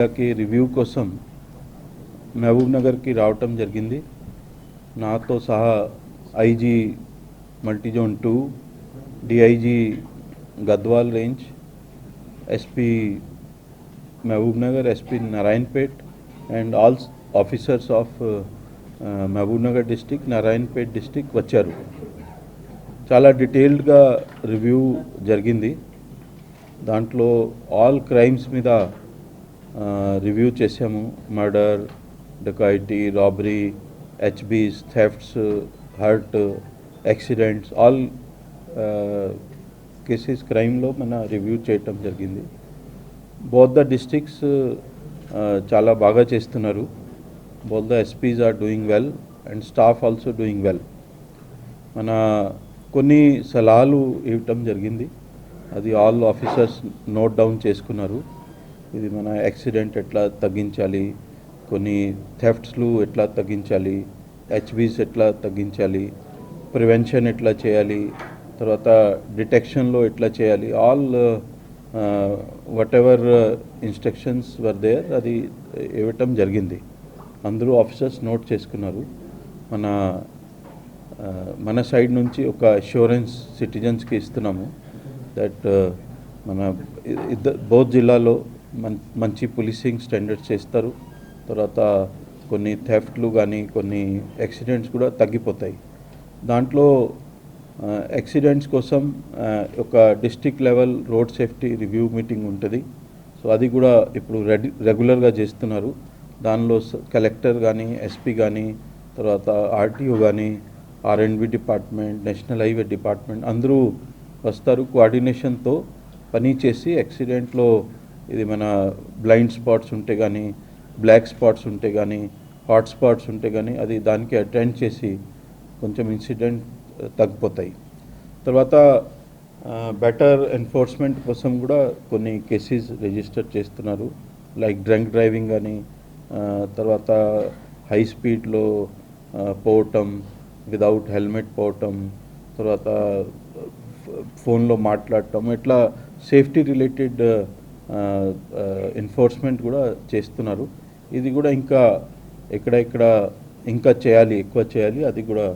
కి రివ్యూ కోసం మహబూబ్ నగర్కి రావటం జరిగింది. నాతో సహా IG multizone two DIG Gadwal range SP Mahabub Nagar SP Narayanpet and all officers of Mahabub Nagar district Narayanpet district వచ్చారు. చాలా డీటెయిల్డ్గా రివ్యూ జరిగింది. దాంట్లో ఆల్ క్రైమ్స్ మీద రివ్యూ చేసాము murder dacoity robbery HBs thefts hurt accidents all cases క్రైమ్లో మన review చేయటం జరిగింది. బోత్ ద డిస్ట్రిక్ట్స్ చాలా బాగా చేస్తున్నారు. Both the SPs are doing well and staff also doing well మన కొన్ని సలహాలు ఇవ్వటం జరిగింది. అది ఆల్ ఆఫీసర్స్ నోట్ డౌన్ చేసుకున్నారు. ఇది మన యాక్సిడెంట్ ఎట్లా తగ్గించాలి? కొన్ని థెఫ్ట్స్లు ఎట్లా తగ్గించాలి? హెచ్బీస్ ఎట్లా తగ్గించాలి? ప్రివెన్షన్ ఎట్లా చేయాలి? తర్వాత డిటెక్షన్లో ఎట్లా చేయాలి? All whatever instructions were there అది ఇవ్వటం జరిగింది. అందరూ ఆఫీసర్స్ నోట్ చేసుకున్నారు. మన మన సైడ్ నుంచి ఒక అష్యూరెన్స్ సిటిజన్స్కి ఇస్తున్నాము. దట్ మన ఇద్దరు బోత్ జిల్లాలో మంచి పోలీసింగ్ స్టాండర్డ్స్ చేస్తారు. తర్వాత కొన్ని థెఫ్ట్లు కానీ కొన్ని యాక్సిడెంట్స్ కూడా తగ్గిపోతాయి. దాంట్లో యాక్సిడెంట్స్ కోసం ఒక district level road safety review meeting ఉంటుంది. సో అది కూడా ఇప్పుడు రెడీ రెగ్యులర్గా చేస్తున్నారు. దానిలో కలెక్టర్ కానీ ఎస్పీ కానీ తర్వాత ఆర్టీఓ కానీ ఆర్ఎండ్బి డిపార్ట్మెంట్ నేషనల్ హైవే డిపార్ట్మెంట్ అందరూ వస్తారు. కోఆర్డినేషన్తో పని చేసి యాక్సిడెంట్లో ఇది మన బ్లైండ్ స్పాట్స్ ఉంటే కానీ బ్లాక్ స్పాట్స్ ఉంటే కానీ హాట్ స్పాట్స్ ఉంటే కానీ అది దానికి అటెండ్ చేసి కొంచెం ఇన్సిడెంట్ తగ్గిపోతాయి. తర్వాత బెటర్ ఎన్ఫోర్స్మెంట్ కోసం కూడా కొన్ని కేసెస్ రిజిస్టర్ చేస్తున్నారు. లైక్ డ్రంక్ డ్రైవింగ్ కానీ తర్వాత హై స్పీడ్లో పోవటం విదౌట్ హెల్మెట్ పోవటం తర్వాత ఫోన్లో మాట్లాడటం ఇట్లా సేఫ్టీ రిలేటెడ్ ఎన్ఫోర్స్మెంట్ కూడా చేస్తున్నారు. ఇది కూడా ఇంకా ఎక్కడెక్కడ ఇంకా చేయాలి ఎక్కువ చేయాలి అది కూడా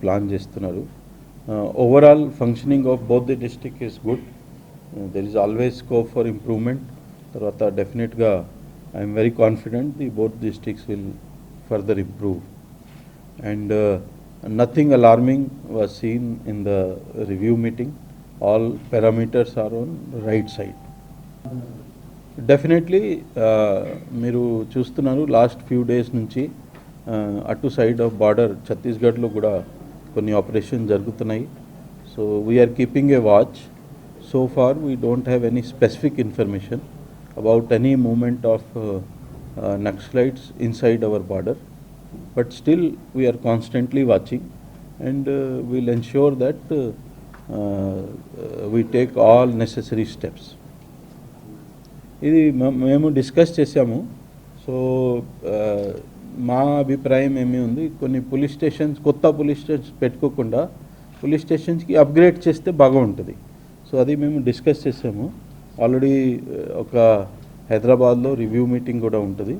ప్లాన్ చేస్తున్నారు. Overall functioning of both the district is good there is always scope for improvement తర్వాత డెఫినెట్గా I'm very confident the both districts will further improve and nothing alarming was seen in the review meeting all parameters are on right side definitely మీరు చూస్తున్నారు last few days నుంచి అటు side of border ఛత్తీస్గఢ్లో కూడా కొన్ని operation జరుగుతున్నాయి. So we're keeping a watch so far we don't have any specific information about any movement of Naxalites inside our border but still we're constantly watching and we'll ensure that we take all uh, steps ఇది మ- మేము discuss చేసాము so మా అభిప్రాయం ఏమి ఉంది? కొన్ని police stations కొత్త పోలీస్ స్టేషన్స్ పెట్టుకోకుండా పోలీస్ స్టేషన్స్కి అప్గ్రేడ్ చేస్తే బాగా ఉంటుంది సో అది మేము డిస్కస్ చేసాము ఆల్రెడీ ఒక హైదరాబాద్లో రివ్యూ మీటింగ్ కూడా ఉంటుంది.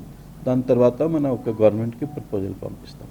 దాని తర్వాత మన ఒక గవర్నమెంట్కి ప్రపోజల్ పంపిస్తాం.